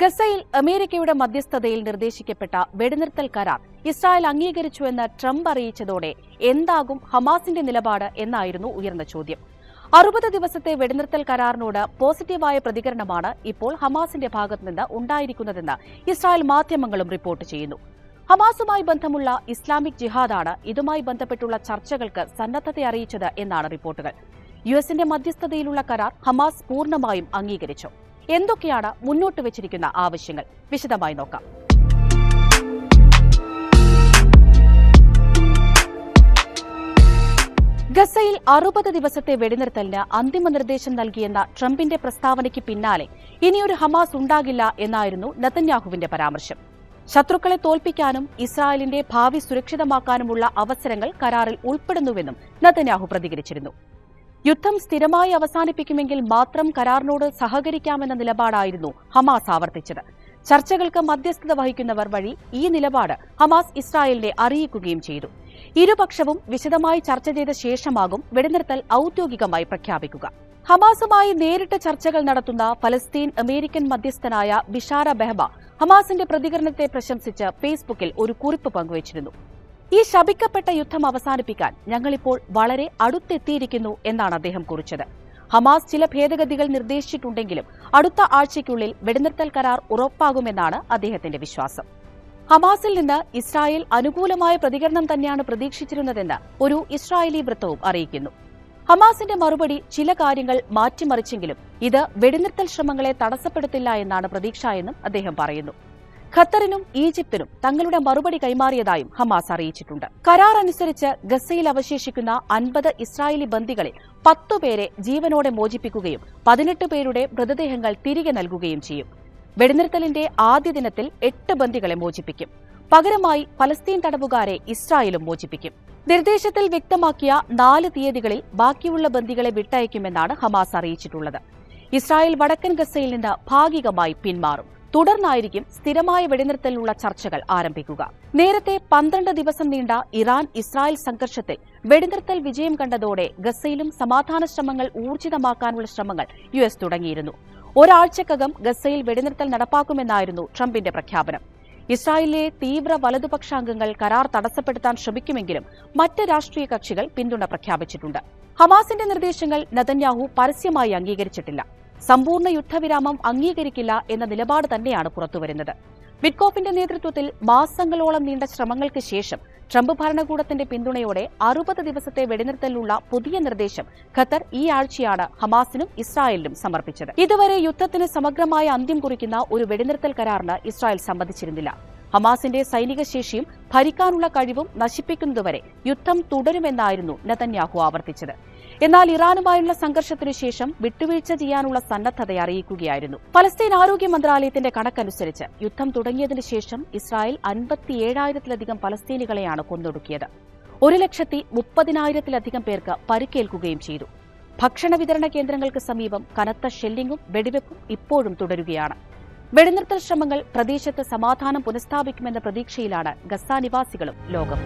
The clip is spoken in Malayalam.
ഗസയിൽ അമേരിക്കയുടെ മധ്യസ്ഥതയിൽ നിർദ്ദേശിക്കപ്പെട്ട വെടിനിർത്തൽ കരാർ ഇസ്രായേൽ അംഗീകരിച്ചുവെന്ന് ട്രംപ് അറിയിച്ചതോടെ എന്താകും ഹമാസിന്റെ നിലപാട് എന്നായിരുന്നു ഉയർന്ന ചോദ്യം. അറുപത് ദിവസത്തെ വെടിനിർത്തൽ കരാറിനോട് പോസിറ്റീവായ പ്രതികരണമാണ് ഇപ്പോൾ ഹമാസിന്റെ ഭാഗത്തുനിന്ന് ഉണ്ടായിരിക്കുന്നതെന്ന് ഇസ്രായേൽ മാധ്യമങ്ങളും റിപ്പോർട്ട് ചെയ്യുന്നു. ഹമാസുമായി ബന്ധമുള്ള ഇസ്ലാമിക് ജിഹാദാണ് ഇതുമായി ബന്ധപ്പെട്ടുള്ള ചർച്ചകൾക്ക് സന്നദ്ധത അറിയിച്ചത് എന്നാണ് റിപ്പോർട്ടുകൾ. യു എസിന്റെ മധ്യസ്ഥതയിലുള്ള കരാർ ഹമാസ് പൂർണമായും അംഗീകരിച്ചു. എന്തൊക്കെയാണ് മുന്നോട്ട് വെച്ചിരിക്കുന്ന ആവശ്യങ്ങൾ? വിശദമായി നോക്കാം. ഗസയിൽ അറുപത് ദിവസത്തെ വെടിനിർത്തലിന് അന്തിമ നിർദ്ദേശം നൽകിയെന്ന ട്രംപിന്റെ പ്രസ്താവനയ്ക്ക് പിന്നാലെ ഇനിയൊരു ഹമാസ് ഉണ്ടാകില്ല എന്നായിരുന്നു നതന്യാഹുവിന്റെ പരാമർശം. ശത്രുക്കളെ തോൽപ്പിക്കാനും ഇസ്രായേലിന്റെ ഭാവി സുരക്ഷിതമാക്കാനുമുള്ള അവസരങ്ങൾ കരാറിൽ ഉൾപ്പെടുന്നുവെന്നും നെതന്യാഹു പ്രതികരിച്ചിരുന്നു. യുദ്ധം സ്ഥിരമായി അവസാനിപ്പിക്കുമെങ്കിൽ മാത്രം കരാറിനോട് സഹകരിക്കാമെന്ന നിലപാടായിരുന്നു ഹമാസ് ആവർത്തിച്ചത്. ചർച്ചകൾക്ക് മധ്യസ്ഥത വഹിക്കുന്നവർ വഴി ഈ നിലപാട് ഹമാസ് ഇസ്രായേലിനെ അറിയിക്കുകയും ചെയ്തു. ഇരുപക്ഷവും വിശദമായി ചർച്ച ചെയ്ത ശേഷമാകും വെടിനിർത്തൽ ഔദ്യോഗികമായി പ്രഖ്യാപിക്കുക. ഹമാസുമായി നേരിട്ട് ചർച്ചകൾ നടത്തുന്ന ഫലസ്തീൻ അമേരിക്കൻ മധ്യസ്ഥനായ ബിഷാര ബെഹബ ഹമാസിന്റെ പ്രതികരണത്തെ പ്രശംസിച്ച് ഫേസ്ബുക്കിൽ ഒരു കുറിപ്പ് പങ്കുവച്ചിരുന്നു. ഈ ശപിക്കപ്പെട്ട യുദ്ധം അവസാനിപ്പിക്കാൻ ഞങ്ങളിപ്പോൾ വളരെ അടുത്തെത്തിയിരിക്കുന്നു എന്നാണ് അദ്ദേഹം കുറിച്ചത്. ഹമാസ് ചില ഭേദഗതികൾ നിർദ്ദേശിച്ചിട്ടുണ്ടെങ്കിലും അടുത്ത ആഴ്ചയ്ക്കുള്ളിൽ വെടിനിർത്തൽ കരാർ ഉറപ്പാകുമെന്നാണ് അദ്ദേഹത്തിന്റെ വിശ്വാസം. ഹമാസിൽ നിന്ന് ഇസ്രായേൽ അനുകൂലമായ പ്രതികരണം തന്നെയാണ് പ്രതീക്ഷിച്ചിരുന്നതെന്ന് ഒരു ഇസ്രായേലി വൃത്തവും അറിയിക്കുന്നു. ഹമാസിന്റെ മറുപടി ചില കാര്യങ്ങൾ മാറ്റിമറിച്ചെങ്കിലും ഇത് വെടിനിർത്തൽ ശ്രമങ്ങളെ തടസ്സപ്പെടുത്തില്ല എന്നാണ് പ്രതീക്ഷ എന്നും അദ്ദേഹം പറയുന്നു. ഖത്തറിനും ഈജിപ്തിനും തങ്ങളുടെ മറുപടി കൈമാറിയതായും ഹമാസ് അറിയിച്ചിട്ടുണ്ട്. കരാർ അനുസരിച്ച് ഗസയിൽ അവശേഷിക്കുന്ന അൻപത് ഇസ്രായേലി ബന്ദികളിൽ പത്തുപേരെ ജീവനോടെ മോചിപ്പിക്കുകയും പതിനെട്ട് പേരുടെ മൃതദേഹങ്ങൾ തിരികെ നൽകുകയും ചെയ്യും. വെടിനിർത്തലിന്റെ ആദ്യ ദിനത്തിൽ എട്ട് ബന്ദികളെ മോചിപ്പിക്കും. പകരമായി ഫലസ്തീൻ തടവുകാരെ ഇസ്രായേലും മോചിപ്പിക്കും. നിർദ്ദേശത്തിൽ വ്യക്തമാക്കിയ നാല് തീയതികളിൽ ബാക്കിയുള്ള ബന്ദികളെ വിട്ടയക്കുമെന്നാണ് ഹമാസ് അറിയിച്ചിട്ടുള്ളത്. ഇസ്രായേൽ വടക്കൻ ഗസയിൽ നിന്ന് ഭാഗികമായി പിന്മാറും. തുടർന്നായിരിക്കും സ്ഥിരമായ വെടിനിർത്തലിനുള്ള ചർച്ചകൾ ആരംഭിക്കുക. നേരത്തെ പന്ത്രണ്ട് ദിവസം നീണ്ട ഇറാൻ ഇസ്രായേൽ സംഘർഷത്തിൽ വെടിനിർത്തൽ വിജയം കണ്ടതോടെ ഗസയിലും സമാധാന ശ്രമങ്ങൾ ഊർജിതമാക്കാനുള്ള ശ്രമങ്ങൾ യു എസ് തുടങ്ങിയിരുന്നു. ഒരാഴ്ചക്കകം ഗസയിൽ വെടിനിർത്തൽ നടപ്പാക്കുമെന്നായിരുന്നു ട്രംപിന്റെ പ്രഖ്യാപനം. ഇസ്രായേലിലെ തീവ്ര വലതുപക്ഷാംഗങ്ങൾ കരാർ തടസ്സപ്പെടുത്താൻ ശ്രമിക്കുമെങ്കിലും മറ്റ് രാഷ്ട്രീയ കക്ഷികൾ പിന്തുണ പ്രഖ്യാപിച്ചിട്ടുണ്ട്. ഹമാസിന്റെ നിർദ്ദേശങ്ങൾ നതന്യാഹു പരസ്യമായി അംഗീകരിച്ചിട്ടില്ല. സമ്പൂർണ യുദ്ധവിരാമം അംഗീകരിക്കില്ല എന്ന നിലപാട് തന്നെയാണ് പുറത്തുവരുന്നത്. വിറ്റ്കോഫിന്റെ നേതൃത്വത്തിൽ മാസങ്ങളോളം നീണ്ട ശ്രമങ്ങൾക്ക് ശേഷം ട്രംപ് ഭരണകൂടത്തിന്റെ പിന്തുണയോടെ അറുപത് ദിവസത്തെ വെടിനിർത്തലിനുള്ള പുതിയ നിർദ്ദേശം ഖത്തർ ഈ ആഴ്ചയാണ് ഹമാസിനും ഇസ്രായേലിനും സമർപ്പിച്ചത്. ഇതുവരെ യുദ്ധത്തിന് സമഗ്രമായ അന്ത്യം കുറിക്കുന്ന ഒരു വെടിനിർത്തൽ കരാറിന് ഇസ്രായേൽ സംബന്ധിച്ചിരുന്നില്ല ഹമാസിന്റെ സൈനിക ശേഷിയും ഭരിക്കാനുള്ള കഴിവും നശിപ്പിക്കുന്നതുവരെ യുദ്ധം തുടരുമെന്നായിരുന്നു നെതന്യാഹു ആവർത്തിച്ചത്. എന്നാൽ ഇറാനുമായുള്ള സംഘർഷത്തിനു ശേഷം വിട്ടുവീഴ്ച ചെയ്യാനുള്ള സന്നദ്ധത അറിയിക്കുകയായിരുന്നു. ഫലസ്തീൻ ആരോഗ്യ മന്ത്രാലയത്തിന്റെ കണക്കനുസരിച്ച് യുദ്ധം തുടങ്ങിയതിനു ശേഷം ഇസ്രായേൽ അൻപത്തിയേഴായിരത്തിലധികം പലസ്തീനികളെയാണ് കൊന്നൊടുക്കിയത്. ഒരു ലക്ഷത്തി മുപ്പതിനായിരത്തിലധികം പേർക്ക് പരിക്കേൽക്കുകയും ചെയ്തു. ഭക്ഷണ വിതരണ കേന്ദ്രങ്ങൾക്ക് സമീപം കനത്ത ഷെല്ലിങ്ങും വെടിവെപ്പും ഇപ്പോഴും തുടരുകയാണ്. വെടിനിർത്തൽ ശ്രമങ്ങൾ പ്രദേശത്ത് സമാധാനം പുനഃസ്ഥാപിക്കുമെന്ന പ്രതീക്ഷയിലാണ് ഗസ നിവാസികളും ലോകം.